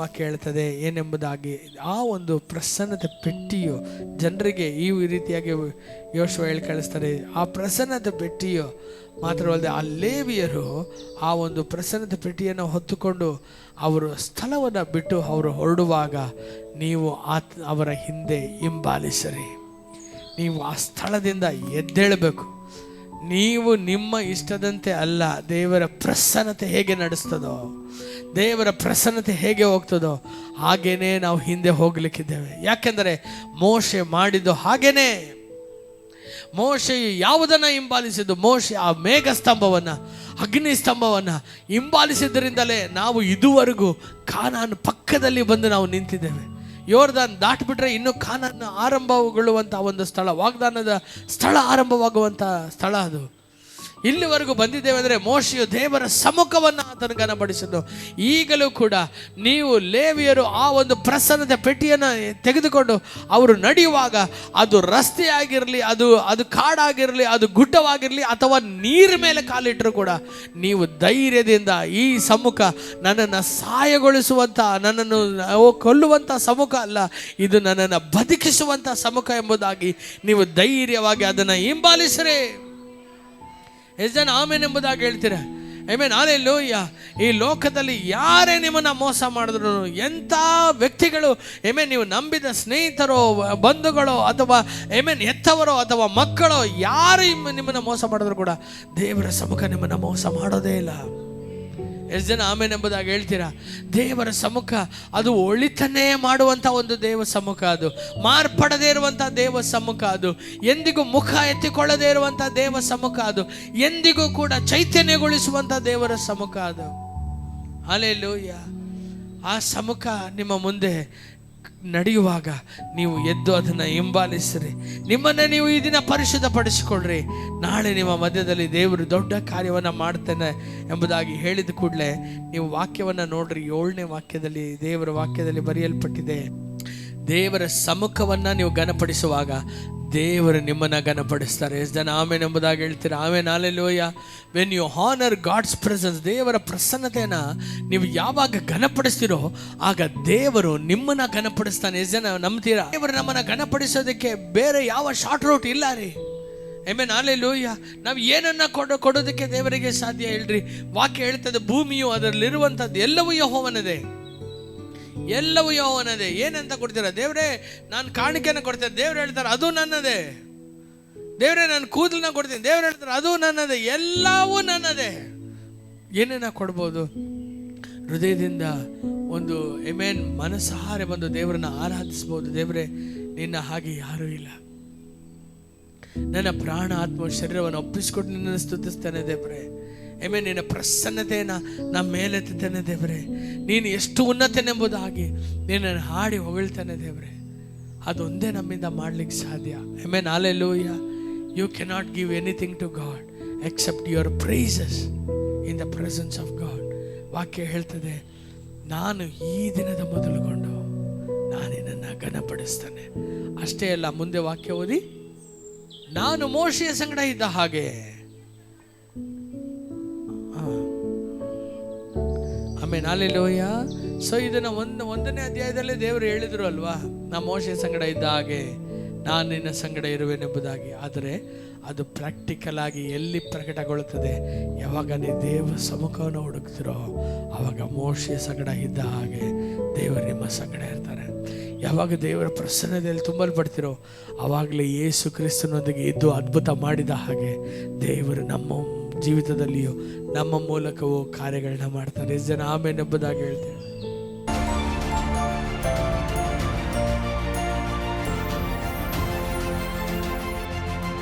ವಾಕ್ಯ ಕೇಳ್ತದೆ ಏನೆಂಬುದಾಗಿ ಆ ಒಂದು ಪ್ರಸನ್ನತೆ ಪೆಟ್ಟಿಯು ಜನರಿಗೆ ಈ ರೀತಿಯಾಗಿ ಯೋಶುವ ಹೇಳಿ ಕಳಿಸ್ತಾರೆ. ಆ ಪ್ರಸನ್ನತೆ ಪೆಟ್ಟಿಯು ಮಾತ್ರವಲ್ಲದೆ ಆ ಲೇವಿಯರು ಆ ಒಂದು ಪ್ರಸನ್ನತೆ ಪೆಟ್ಟಿಯನ್ನು ಹೊತ್ತುಕೊಂಡು ಅವರು ಸ್ಥಳವನ್ನು ಬಿಟ್ಟು ಅವರು ಹೊರಡುವಾಗ ನೀವು ಅವರ ಹಿಂದೆ ಹಿಂಬಾಲಿಸಿರಿ. ನೀವು ಆ ಸ್ಥಳದಿಂದ ಎದ್ದೇಳಬೇಕು. ನೀವು ನಿಮ್ಮ ಇಷ್ಟದಂತೆ ಅಲ್ಲ, ದೇವರ ಪ್ರಸನ್ನತೆ ಹೇಗೆ ನಡೆಸ್ತದೋ, ದೇವರ ಪ್ರಸನ್ನತೆ ಹೇಗೆ ಹೋಗ್ತದೋ, ಹಾಗೇನೇ ನಾವು ಹಿಂದೆ ಹೋಗ್ಲಿಕ್ಕಿದ್ದೇವೆ. ಯಾಕೆಂದರೆ ಮೋಶೆ ಮಾಡಿದ್ದು ಹಾಗೇನೇ. ಮೋಶೆಯು ಯಾವುದನ್ನು ಹಿಂಬಾಲಿಸಿದ್ದು? ಮೋಶೆ ಆ ಮೇಘ ಸ್ತಂಭವನ್ನ ಅಗ್ನಿ ಸ್ತಂಭವನ್ನು ಹಿಂಬಾಲಿಸಿದ್ದರಿಂದಲೇ ನಾವು ಇದುವರೆಗೂ ಕಾನಾನ್ ಪಕ್ಕದಲ್ಲಿ ಬಂದು ನಾವು ನಿಂತಿದ್ದೇವೆ. ಯೋರ್ದಾನ್ ದಾಟ್ಬಿಟ್ರೆ ಇನ್ನು ಖಾನನ್ನು ಆರಂಭಗೊಳ್ಳುವಂಥ ಒಂದು ಸ್ಥಳ ವಾಗ್ದಾನದ ಸ್ಥಳ ಆರಂಭವಾಗುವಂಥ ಸ್ಥಳ ಅದು. ಇಲ್ಲಿವರೆಗೂ ಬಂದಿದ್ದೇವೆ ಅಂದರೆ ಮೋಶೆಯು ದೇವರ ಸಮ್ಮುಖವನ್ನು ಆತನ ಘನಪಡಿಸಿದ್ದು. ಈಗಲೂ ಕೂಡ ನೀವು ಲೇವಿಯರು ಆ ಒಂದು ಪ್ರಸನ್ನದ ಪೆಟ್ಟಿಯನ್ನು ತೆಗೆದುಕೊಂಡು ಅವರು ನಡೆಯುವಾಗ ಅದು ರಸ್ತೆಯಾಗಿರಲಿ, ಅದು ಅದು ಕಾಡಾಗಿರಲಿ, ಅದು ಗುಡ್ಡವಾಗಿರಲಿ ಅಥವಾ ನೀರು ಮೇಲೆ ಕಾಲಿಟ್ಟರು ಕೂಡ ನೀವು ಧೈರ್ಯದಿಂದ ಈ ಸಮ್ಮುಖ ನನ್ನನ್ನು ಸಹಾಯಗೊಳಿಸುವಂಥ ನನ್ನನ್ನು ಕೊಲ್ಲುವಂಥ ಸಮ್ಮುಖ ಅಲ್ಲ, ಇದು ನನ್ನನ್ನು ಬದುಕಿಸುವಂಥ ಸಮ್ಮುಖ ಎಂಬುದಾಗಿ ನೀವು ಧೈರ್ಯವಾಗಿ ಅದನ್ನು ಹಿಂಬಾಲಿಸ್ರಿ. ಎಷ್ಟು ಜನ ಆಮೇನ್ ಎಂಬುದಾಗಿ ಹೇಳ್ತೀರ? ಐಮೇನ್ ಲೋಯ್ಯ ಈ ಲೋಕದಲ್ಲಿ ಯಾರೇ ನಿಮ್ಮನ್ನು ಮೋಸ ಮಾಡಿದ್ರು ಎಂಥ ವ್ಯಕ್ತಿಗಳು ಏಮೇ ನೀವು ನಂಬಿದ ಸ್ನೇಹಿತರೋ, ಬಂಧುಗಳೋ ಅಥವಾ ಐಮೇನ್ ಎತ್ತವರೋ ಅಥವಾ ಮಕ್ಕಳೋ, ಯಾರು ನಿಮ್ಮನ್ನು ಮೋಸ ಮಾಡಿದ್ರು ಕೂಡ ದೇವರ ಸಮ್ಮುಖ ನಿಮ್ಮನ್ನು ಮೋಸ ಮಾಡೋದೇ ಇಲ್ಲ. ಎಷ್ಟು ಜನ ಆಮೇಲೆ ಎಂಬುದಾಗಿ ಹೇಳ್ತೀರಾ? ದೇವರ ಸಮ್ಮುಖ, ಅದು ಒಳಿತನ್ನೇ ಮಾಡುವಂಥ ಒಂದು ದೇವ ಸಮ್ಮುಖ ಅದು. ಮಾರ್ಪಡದೇ ಇರುವಂಥ ದೇವ ಸಮ್ಮುಖ ಅದು. ಎಂದಿಗೂ ಮುಖ ಎತ್ತಿಕೊಳ್ಳದೇ ಇರುವಂಥ ದೇವ ಸಮ್ಮುಖ ಅದು. ಎಂದಿಗೂ ಕೂಡ ಚೈತನ್ಯಗೊಳಿಸುವಂಥ ದೇವರ ಸಮ್ಮುಖ ಅದು. ಅಲ್ಲೆಲ್ಲೂಯ್ಯ ಆ ಸಮ್ಮುಖ ನಿಮ್ಮ ಮುಂದೆ ನಡೆಯುವಾಗ ನೀವು ಎದ್ದು ಅದನ್ನು ಹಿಂಬಾಲಿಸಿರಿ. ನಿಮ್ಮನ್ನು ನೀವು ಈ ದಿನ ಪರಿಶುದ್ಧಪಡಿಸಿಕೊಳ್ಳ್ರಿ ನಾಳೆ ನಿಮ್ಮ ಮಧ್ಯದಲ್ಲಿ ದೇವರು ದೊಡ್ಡ ಕಾರ್ಯವನ್ನು ಮಾಡ್ತೇನೆ ಎಂಬುದಾಗಿ ಹೇಳಿದ ಕೂಡಲೇ ನೀವು ವಾಕ್ಯವನ್ನು ನೋಡ್ರಿ. ಏಳನೇ ವಾಕ್ಯದಲ್ಲಿ, ದೇವರ ವಾಕ್ಯದಲ್ಲಿ ಬರೆಯಲ್ಪಟ್ಟಿದೆ. ದೇವರ ಸಮ್ಮುಖವನ್ನು ನೀವು ಘನಪಡಿಸುವಾಗ ದೇವರು ನಿಮ್ಮನ್ನು ಘನಪಡಿಸ್ತಾರೆ. ಎಷ್ಟು ಜನ ಆಮೇನ್ ಎಂಬುದಾಗಿ ಹೇಳ್ತೀರಾ? Amen ಅಲ್ಲೆಲ್ಲೋಯ when you honour God's presence ದೇವರ ಪ್ರಸನ್ನತೆಯನ್ನು ನೀವು ಯಾವಾಗ ಘನಪಡಿಸ್ತೀರೋ, ಆಗ ದೇವರು ನಿಮ್ಮನ್ನ ಘನಪಡಿಸ್ತಾನೆ. ಎಷ್ಟು ಜನ ನಂಬ್ತೀರಾ? ದೇವರು ನಮ್ಮನ್ನ ಘನಪಡಿಸೋದಕ್ಕೆ ಬೇರೆ ಯಾವ ಶಾರ್ಟ್ ರೂಟ್ ಇಲ್ಲ ರೀ. ಐಮೆ ನಾಲೆ ಲೋಯ್ಯ ನಾವು ಏನನ್ನ ಕೊಡೋ, ಕೊಡೋದಕ್ಕೆ ದೇವರಿಗೆ ಸಾಧ್ಯ ಹೇಳ್ರಿ. ವಾಕ್ಯ ಹೇಳ್ತದೆ, ಭೂಮಿಯು ಅದರಲ್ಲಿರುವಂಥದ್ದು ಎಲ್ಲವೂ ಯಹೋವನದೇ. ಎಲ್ಲವೂ ಯೋವನದೇ. ಏನಂತ ಕೊಡ್ತೀರ? ದೇವರೇ, ನಾನು ಕಾಣಿಕೆನ ಕೊಡ್ತೇನೆ. ದೇವ್ರು ಹೇಳ್ತಾರೆ, ಅದು ನನ್ನದೇ. ದೇವರೇ, ನಾನು ಕೂದಲನ್ನ ಕೊಡ್ತೀನಿ. ದೇವ್ರು ಹೇಳ್ತಾರೆ, ಅದು ನನ್ನದೇ. ಎಲ್ಲವೂ ನನ್ನದೇ. ಏನೇನ ಕೊಡ್ಬೋದು? ಹೃದಯದಿಂದ ಒಂದು ಎಮೇನ್ ಮನಸ್ಸಾರೆ ಬಂದು ದೇವರನ್ನ ಆರಾಧಿಸ್ಬೋದು. ದೇವರೇ, ನಿನ್ನ ಹಾಗೆ ಯಾರೂ ಇಲ್ಲ. ನನ್ನ ಪ್ರಾಣ ಆತ್ಮ ಶರೀರವನ್ನು ಒಪ್ಪಿಸ್ಕೊಟ್ಟು ನಿನ್ನನ್ನು ಸ್ತುತಿಸ್ತಾನೆ ದೇವ್ರೆ. ಎಮೆ ನಿನ್ನ ಪ್ರಸನ್ನತೆಯನ್ನು ನಮ್ಮ ಮೇಲೆತ್ತೇನೆ ದೇವ್ರೆ. ನೀನು ಎಷ್ಟು ಉನ್ನತನೆಂಬುದಾಗಿ ನಿನ್ನನ್ನು ಹಾಡಿ ಹೊಗಳ್ತಾನೆ ದೇವ್ರೆ. ಅದೊಂದೇ ನಮ್ಮಿಂದ ಮಾಡ್ಲಿಕ್ಕೆ ಸಾಧ್ಯ. ಎಮೆ ನಾಲೆ ಲೂಯ you cannot give anything to God except your praises in the presence of God ವಾಕ್ಯ ಹೇಳ್ತದೆ, ನಾನು ಈ ದಿನದ ಮೊದಲುಗೊಂಡು ನಾನು ನಿನ್ನನ್ನು ಘನಪಡಿಸ್ತೇನೆ. ಅಷ್ಟೇ ಅಲ್ಲ, ಮುಂದೆ ವಾಕ್ಯ ಓದಿ, ನಾನು ಮೋಶಿಯ ಸಂಗಡ ಇದ್ದ ಹಾಗೆ ಆಮೇಲೆ ಅಲ್ಲೆಲ್ಲೋಯ್ಯ ಸೊ ಇದನ್ನು ಒಂದು ಒಂದನೇ ಅಧ್ಯಾಯದಲ್ಲೇ ದೇವರು ಹೇಳಿದ್ರು ಅಲ್ವಾ? ನಾ ಮೋಶೆ ಸಂಗಡ ಇದ್ದ ಹಾಗೆ, ನಾನು ನಿನ್ನ ಸಂಗಡ ಇರುವೆನೆಂಬುದಾಗಿ. ಆದರೆ ಅದು ಪ್ರಾಕ್ಟಿಕಲ್ ಆಗಿ ಎಲ್ಲಿ ಪ್ರಕಟಗೊಳ್ಳುತ್ತದೆ? ಯಾವಾಗ ನೀ ದೇವರ ಸಮ್ಮುಖವನ್ನು ಹುಡುಕ್ತಿರೋ ಆವಾಗ ಮೋಶೆ ಸಂಗಡ ಇದ್ದ ಹಾಗೆ ದೇವರು ನಿಮ್ಮ ಸಂಗಡ ಇರ್ತಾರೆ. ಯಾವಾಗ ದೇವರ ಪ್ರಸನ್ನತೆಯಲ್ಲಿ ತುಂಬಲ್ಪಡ್ತಿರೋ ಆವಾಗಲೇ ಯೇಸು ಕ್ರಿಸ್ತನೊಂದಿಗೆ ಇದ್ದು ಅದ್ಭುತ ಮಾಡಿದ ಹಾಗೆ ದೇವರು ನಮ್ಮ ಜೀವಿತದಲ್ಲಿಯೂ ನಮ್ಮ ಮೂಲಕವೂ ಕಾರ್ಯಗಳನ್ನ ಮಾಡ್ತಾರೆ. ಜನ ಆಮೇಲೆ ಎಂಬುದಾಗಿ ಹೇಳ್ತೇವೆ